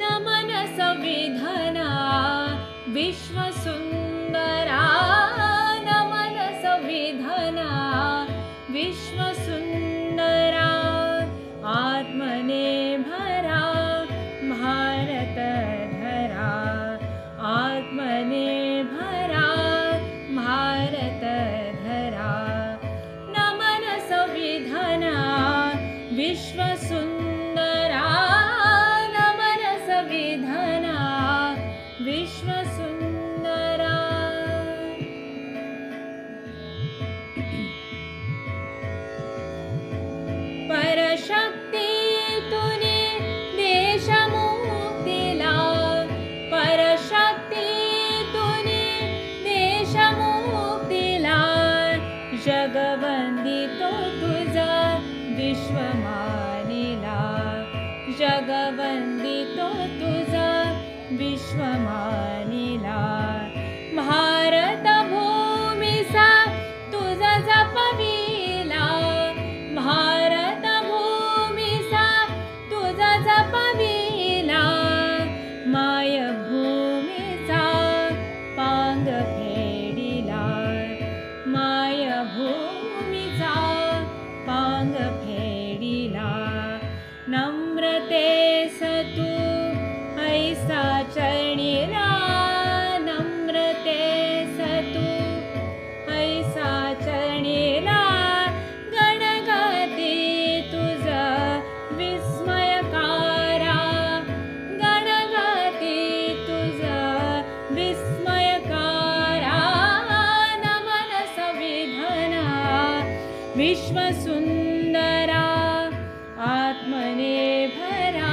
नमन संविधना विश्वसुन्दरा विश्वसुन्दरा। परशक्ति तुने देशमुक्तिला परशक्ति तुने देशमुक्तिला जगवन्दितो तुझा विश्वमानिला जगवन्दितो तुझा विश्वमानिला. भारत भूमिसा तुझा जपविला. भारत भूमिसा तुझा जपविला. मायभूमीचा पांग फेडिला. मायभूमीचा पांग सतु ऐसा चरणिरा नम्रते सतु ऐसा चरणिरा गणगति तुजा विस्मयकारा गणगति तुजा विस्मयकारा नमन सविधना विश्वसुन्दरा आत्मनेभरा